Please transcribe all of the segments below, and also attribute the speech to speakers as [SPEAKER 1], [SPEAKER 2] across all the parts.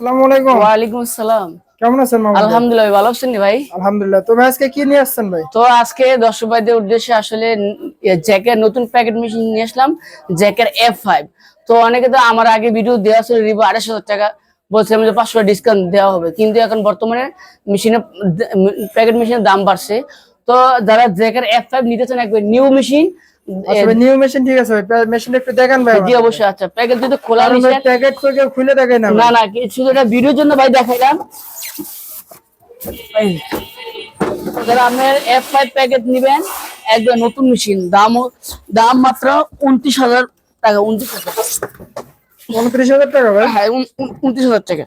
[SPEAKER 1] আসসালামু আলাইকুম।
[SPEAKER 2] ওয়ালাইকুম আসসালাম।
[SPEAKER 1] কেমন আছেন মামুন
[SPEAKER 2] আলহামদুলিল্লাহ ভালো আছেন ভাই?
[SPEAKER 1] আলহামদুলিল্লাহ। তো ভাই আজকে কি নিয়ে আসছেন ভাই?
[SPEAKER 2] তো আজকে দর্শক ভাইদের উদ্দেশ্যে আসলে জ্যাকের নতুন প্যাকেট মেশিন নিয়ে আসলাম জ্যাকের তো অনেকে তো আমার আগে ভিডিও দেওয়া ছিল রিভিউ টাকা। বলছিলাম যে পাঁচশো ডিসকাউন্ট দেওয়া হবে। কিন্তু এখন বর্তমানে মেশিনের প্যাকেট মেশিনের দাম বাড়ছে। তো যারা জ্যাকের এফ ফাইভ নিতে চান একবার নিউ মেশিন
[SPEAKER 1] আচ্ছা নিউ মেশিন ঠিক আছে একটু দেখান ভাই
[SPEAKER 2] জি অবশ্যই আচ্ছা প্যাকেট যদি খোলা
[SPEAKER 1] প্যাকেট তো কেউ খুলে না
[SPEAKER 2] না না শুধু এটা ভিডিওর জন্য ভাই দেখাইলাম। যারা আপনার এফ ফাইভ প্যাকেট নিবেন একদম নতুন মেশিন দাম দাম মাত্র উনত্রিশ হাজার টাকা উনত্রিশ হাজার
[SPEAKER 1] উনত্রিশ হাজার টাকা ভাই?
[SPEAKER 2] হ্যাঁ উন- উন- উনত্রিশ হাজার টাকা।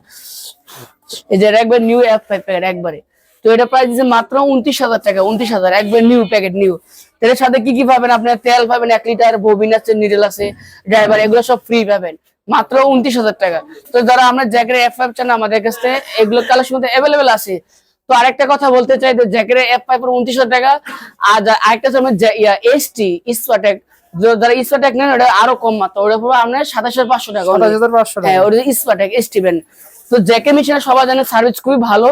[SPEAKER 2] এই যে একবার নিউ এফ ফাইভ প্যাকেট একবারে। তো এটা প্রাইস দিচ্ছে মাত্র উনত্রিশ হাজার টাকা উনত্রিশ হাজার একবার নিউ প্যাকেট নিউ এর সাথে কি কি পাবেন আপনার? তেল পাবেন এক লিটার ববিন আছে নিডেল আছে ড্রাইভার এগুলো সব ফ্রি পাবেন। মাত্র উনত্রিশ হাজার টাকা। তো যারা আমরা জ্যাকের এফ ফাইভ চান আমাদের কাছে এগুলো কালেকশন অ্যাভেলেবেল আছে। তো আরেকটা কথা বলতে চাই যে জ্যাকের এফ ফাইভ উনত্রিশ হাজার টাকা আর আরেকটা হচ্ছে আমার এস টি ইস্পাটেক যারা ইস্পাটেক নেন ওটা আরও কম মাত্র ওটা পুরো আপনার সাতাশ হাজার পাঁচশো টাকা। হ্যাঁ ওটা ইস্পাটেক স্টিভেন তো জ্যাকে মেশিনে সবাই জানে সার্ভিস খুবই ভালো।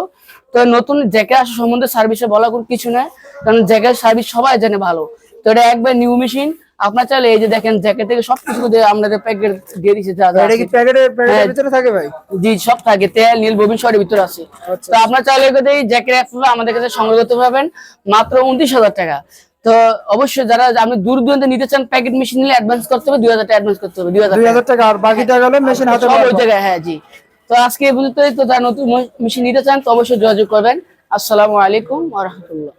[SPEAKER 2] তো নতুন জ্যাকে আসা সম্বন্ধে সার্ভিসে বলা কোনো কিছু নয় কারণ জ্যাকের সার্ভিস সবাই জানে ভালো। তো এটা একবার নিউ মেশিন আপনার চাইলে এই যে দেখেন জ্যাকেট থেকে সবকিছু দিয়ে আমাদের প্যাকেট দিয়ে দিচ্ছে
[SPEAKER 1] এটা কি। প্যাকেটের
[SPEAKER 2] হ্যাঁ।
[SPEAKER 1] ভিতরে থাকে ভাই?
[SPEAKER 2] জি সব থাকে তেল নীল ববিন সবের ভিতরে আছে।
[SPEAKER 1] আচ্ছা।
[SPEAKER 2] তো আপনার চাইলে এই জ্যাকের অ্যাপ আমাদের কাছে সংগ্রহ করতে পারবেন মাত্র উনত্রিশ হাজার টাকা। তো অবশ্যই যারা আপনি দূর দূরান্তে নিতে চান প্যাকেট মেশিন নিলে অ্যাডভান্স করতে হবে দুই হাজার টাকা অ্যাডভান্স করতে হবে দুই হাজার
[SPEAKER 1] হাজার টাকা। আর বাকি টাকা হলে মেশিন হাতে
[SPEAKER 2] সব ওই জায়গায় হ্যাঁ জি। তো আজকে এই পর্যন্তই। তো যারা নতুন মেশিন নিতে চান, তো অবশ্যই যোগাযোগ করবেন। আসসালামু আলাইকুম আ রাহমাতুল্লাহ।